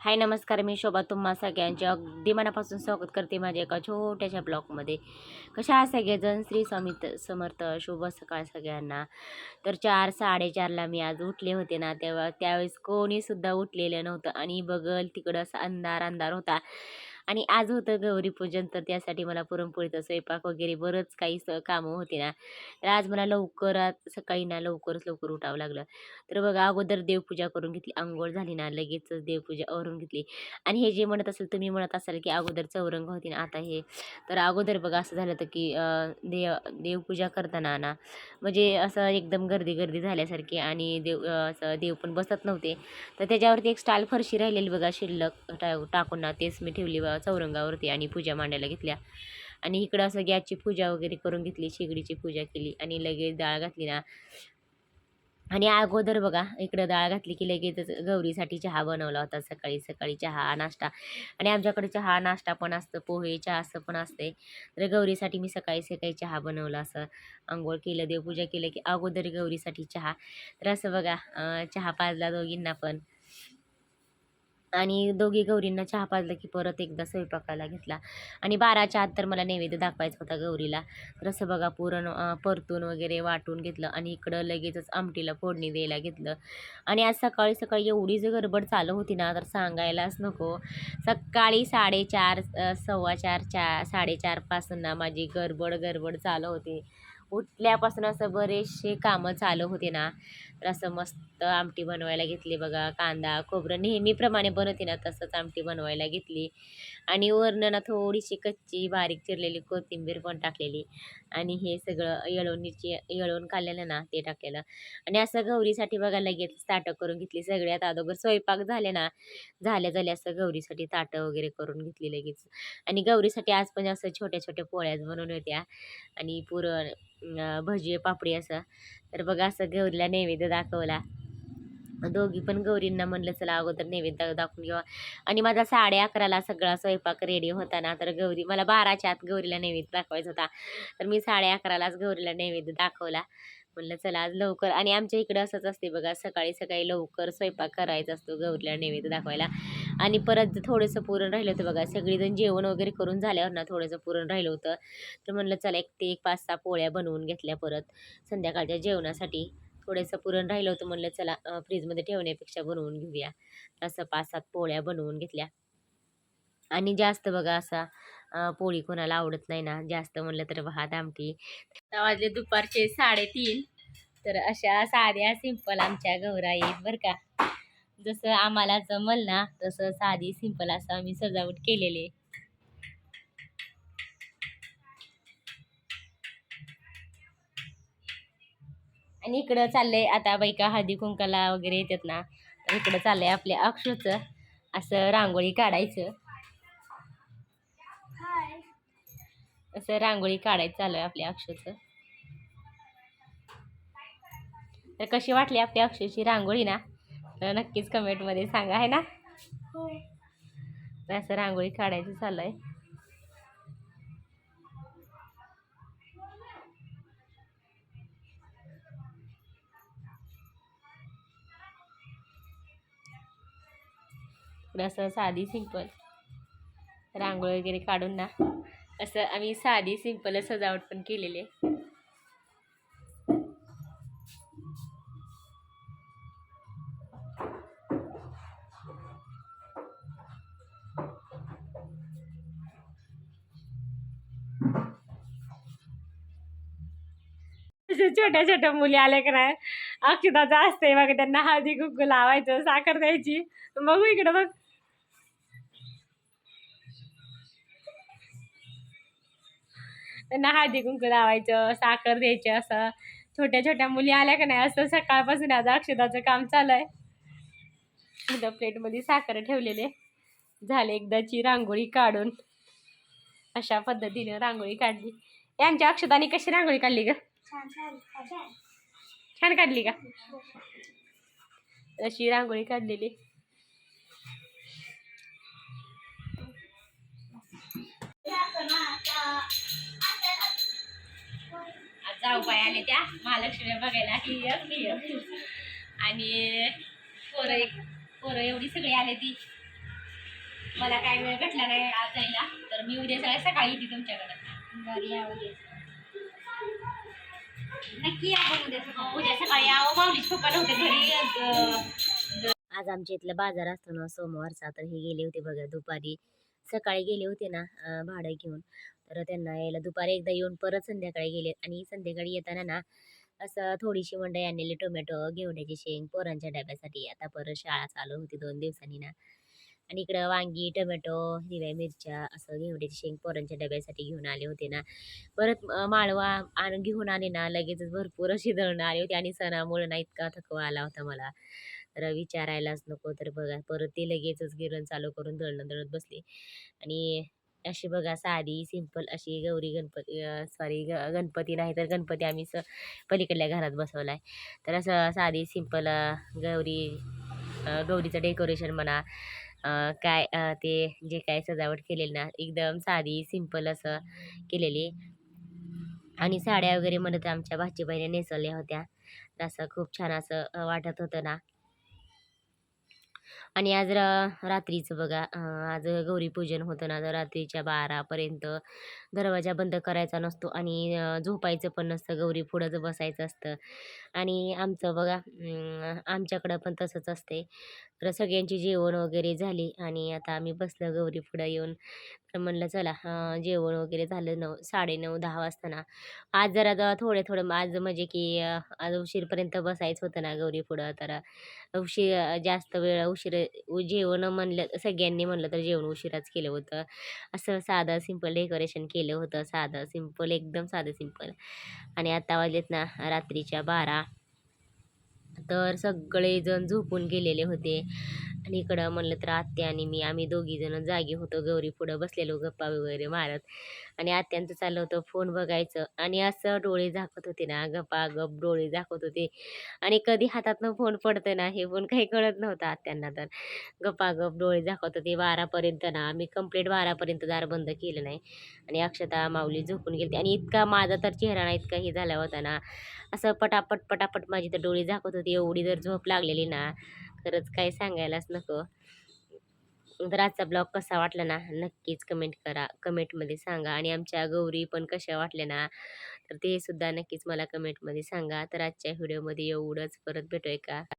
हाय नमस्कार. मी शोभा. तुम्हा सगळ्यांचे अगदी मनापासून स्वागत करते माझ्या एका छोट्याशा ब्लॉगमध्ये. कशा आहात सगळेजण? श्री स्वामी त- समर्थ शुभ सकाळ सगळ्यांना. तर चार साडेचारला मी आज उठले होते ना तेव्हा त्यावेळेस कोणीसुद्धा उठलेलं नव्हतं. आणि बगल तिकडं असा अंधार अंधार होता. आणि आज होतं गौरी पूजन तर त्यासाठी मला पुरणपोळीचा स्वयंपाक वगैरे बरंच काही कामं होते ना. तर आज मला लवकरात सकाळी ना लवकरच लवकर उठावं लागलं. तर बघा अगोदर देवपूजा करून घेतली आंघोळ झाली ना लगेचच देवपूजा आवरून घेतली. आणि हे जे म्हणत असेल तुम्ही म्हणत असाल की अगोदर चौरंग होती ना आता हे. तर अगोदर बघा असं झालं होतं की देव देवपूजा करताना ना म्हणजे असं एकदम गर्दी गर्दी झाल्यासारखी आणि देव असं देव पण बसत नव्हते. तर त्याच्यावरती एक स्टाईल फरशी राहिलेली बघा शिल्लक टा टाकून ना तेच मी ठेवली बघा चौरंगावरती आणि पूजा मांडायला घेतल्या. आणि इकडं असं गॅसची पूजा वगैरे करून घेतली शेगडीची पूजा केली आणि लगेच डाळ घातली ना. आणि अगोदर बघा इकडं डाळ घातली की लगेचच गौरीसाठी चहा बनवला होता. सकाळी सकाळी चहा नाश्ता. आणि आमच्याकडे चहा नाश्ता पण असतं पोहे चहा असं पण असते. तर गौरीसाठी मी सकाळी सकाळी चहा बनवला असं आंघोळ केलं देवपूजा केलं की अगोदर गौरीसाठी चहा. तर असं बघा चहा पाजला दोघींना पण. आणि दोघी गौरींना चहा पाजला की परत एकदा स्वयंपाकाला घेतला. आणि बाराच्या आत तर मला नैवेद्य दाखवायचा होता गौरीला. तर असं बघा पुरण परतून वगैरे वाटून घेतलं आणि इकडं लगेचच आमटीला फोडणी द्यायला घेतलं. आणि आज सकाळी सकाळी एवढी जर गडबड चालू होती ना तर सांगायलाच नको. सकाळी साडेचार सव्वा चार चार साडेचारपासून ना माझी गडबड गडबड चालू होती. उठल्यापासून असं बरेचसे कामं चालू होते ना. तर असं मस्त आमटी बनवायला घेतली बघा कांदा खोबरं नेहमीप्रमाणे बनवते ना तसंच आमटी बनवायला घेतली. आणि वरनं ना थोडीशी कच्ची बारीक चिरलेली कोथिंबीर पण टाकलेली. आणि हे सगळं येळवणीची येळवून काढलेलं ना ते टाकलेलं. आणि असं गौरीसाठी बघा लगेच ताटं करून घेतली सगळ्यात अगोदर. स्वयंपाक झाले ना झाल्या झाल्या असं गौरीसाठी ताटं वगैरे करून घेतली लगेच. आणि गौरीसाठी आज पण असं छोट्या छोट्या पोळ्याच बनवून होत्या. आणि पुरण भजी पापडी असं तर बघा असं गौरीला नैवेद्य दाखवला. दोघी पण गौरींना म्हणलं चला अगोदर नैवेद्य दाखवून घ्यावा आणि माझा साडे अकराला सगळा स्वयंपाक रेडी होता ना तर गौरी मला बाराच्या आत गौरीला नैवेद्य दाखवायचा होता. तर मी साडे अकरालाच गौरीला नैवेद्य दाखवला. म्हणलं चला आज लवकर. आणि आमच्या इकडं असंच असते बघा सकाळी सकाळी लवकर स्वयंपाक करायचा असतो गौरीला नैवेद्य दाखवायला. आणि परत थोडंसं पुरण राहिलं होतं बघा सगळीजण जेवण वगैरे करून झाल्यावर ना थोडंसं पुरण राहिलं होतं. तर म्हणलं चला एक ते एक पाच सहा पोळ्या बनवून घेतल्या परत. संध्याकाळच्या जेवणासाठी थोडंसं पुरण राहिलं होतं म्हणलं चला फ्रीजमध्ये ठेवण्यापेक्षा बनवून घेऊया. असं पाच सात पोळ्या बनवून घेतल्या. आणि जास्त बघा असा पोळी कोणाला आवडत नाही ना जास्त म्हणलं तर भात आमटी. वाजले दुपारचे साडेतीन. तर अशा साध्या सिंपल आमच्या गौराई बरं का? जसं आम्हाला जमल ना तसं साधी सिंपल असं आम्ही सजावट केलेली आहे. आणि इकडं चाललंय आता बायका हळदी कुंकाला वगैरे येतात ना तर इकडं चाललंय आपल्या अक्षूचं असं रांगोळी काढायचं. असं रांगोळी काढायचं चालू आहे आपल्या अक्षूचं. तर कशी वाटली आपल्या अक्षूची रांगोळी ना? तर नक्कीच कमेंटमध्ये सांगा आहे ना? तर असं रांगोळी काढायचं चालू आहे. असं साधी सिंपल रांगोळी वगैरे काढून ना असं आम्ही साधी सिंपल सजावट पण केलेली आहे. अशा छोट्या छोट्या मुली आल्या का नाही अक्षताचं असतंय बघ त्यांना हळदी कुंकू लावायचं साखर द्यायची. बघू इकडं बघ. त्यांना हळदी कुंकू लावायचं साखर द्यायचं असं. छोट्या छोट्या मुली आल्या का नाही असं सकाळपासून आज अक्षताचं काम चालू आहे. एकदा प्लेटमध्ये साखर ठेवलेले झाले एकदाची रांगोळी काढून. अशा पद्धतीने रांगोळी काढली. आमच्या अक्षताने कशी रांगोळी काढली ग? छान काढली का? अशी रांगोळी काढलेली. आज जाऊ बाय आले त्या महालक्ष्मी बघायला. आणि पोरं एक पोरं एवढी सगळी आले ती. मला काय वेळ भेटला नाही आज जायला. तर मी उद्या सगळ्या सकाळी येते तुमच्याकडे. बरं या उद्या. नक्की उद्या सकाळी माऊलीच पप्पा नव्हते घरी आज आमच्या इथला बाजार असतो ना सोमवारचा तर हे गेले होते बघा दुपारी. सकाळी गेले होते ना भाडं घेऊन. तर त्यांना यायला दुपारी एकदा येऊन परत संध्याकाळी गेले. आणि संध्याकाळी येताना ना असं थोडीशी मंडई आणलेली टोमॅटो घेवण्याची शेंग पोरांच्या डब्यासाठी. आता परत शाळा चालू होती दोन दिवसांनी ना. आणि इकडं वांगी टोमॅटो हिरव्या मिरच्या असं घेवड्याची शेंग पोरांच्या डब्यासाठी घेऊन आले होते ना. परत माळवा आण घेऊन आले ना लगेचच भरपूर अशी दळणं आली होती आणि सणामुळे ना इतका थकवा आला होता मला. तर विचारायलाच नको तर बघा परत ते लगेचच गिरण चालू करून दळणं दळत बसली. आणि अशी बघा साधी सिंपल अशी गौरी गणपती सॉरी ग गणपती नाही तर गणपती आम्ही स पलीकडल्या घरात बसवला आहे तर असं साधी सिंपल गौरी गौरीचं डेकोरेशन म्हणा काय ते जे काय सजावट केलेली ना एकदम साधी सिंपल असं केलेली. आणि साड्या वगैरे म्हणत आमच्या भाचीबाईने नेसवल्या होत्या. असं खूप छान असं वाटत होतं ना. आणि आज रा रात्रीचं बघा आज गौरीपूजन होतं ना रात्रीच्या बारापर्यंत दरवाजा बंद करायचा नसतो आणि झोपायचं पण नसतं गौरी पुढंच बसायचं असतं. आणि आमचं बघा आमच्याकडं पण तसंच असते. तर सगळ्यांची जेवण वगैरे झाली आणि आता आम्ही बसलं गौरी पुढं येऊन. तर म्हणलं चला जेवण वगैरे झालं नऊ साडेनऊ दहा वाजता ना. आज जरा द- थोडे थोडं आज म्हणजे की आज उशीरपर्यंत बसायचं होतं ना गौरी पुढं तर उशीर जास्त वेळ उशीर जेवण म्हणलं सगळ्यांनी म्हणलं तर जेवण उशिराच केलं होतं. असं साधं सिंपल डेकोरेशन केलं होतं साधं सिंपल एकदम साधं सिंपल. आणि आता वाजलेत ना रात्रीच्या बारा. तर सगळेजण झोपून गेलेले होते. आणि इकडं म्हणलं तर आत्या आणि मी आम्ही दोघीजणं जागी होतो गौरी पुढं बसलेलो गप्पा वगैरे मारत. आणि आत्यांचं चाललं होतं फोन बघायचं. आणि असं डोळे झाकत होते ना गप्पा गप डोळे झाकत होते. आणि कधी हातातनं फोन पडतं ना हे पण काही कळत नव्हतं आत्यांना तर. गप्पा गप डोळे झाकत होते. बारापर्यंत ना आम्ही कंप्लीट बारापर्यंत दार बंद केलं नाही. आणि अक्षता माऊली झोपून गेली आणि इतका माझा तर चेहरा ना इतका हे झाला होता ना. असं पटापट पटापट माझी तर डोळे झाकत होती. एवढी जर झोप लागलेली ना. खरंच काही सांगायलाच नको. तर आजचा ब्लॉग कसा वाटला ना नक्कीच कमेंट करा कमेंटमध्ये सांगा. आणि आमच्या गौरी पण कशा वाटल्या ना तर ते सुद्धा नक्कीच मला कमेंटमध्ये सांगा. तर आजच्या व्हिडिओमध्ये एवढंच. परत भेटू का?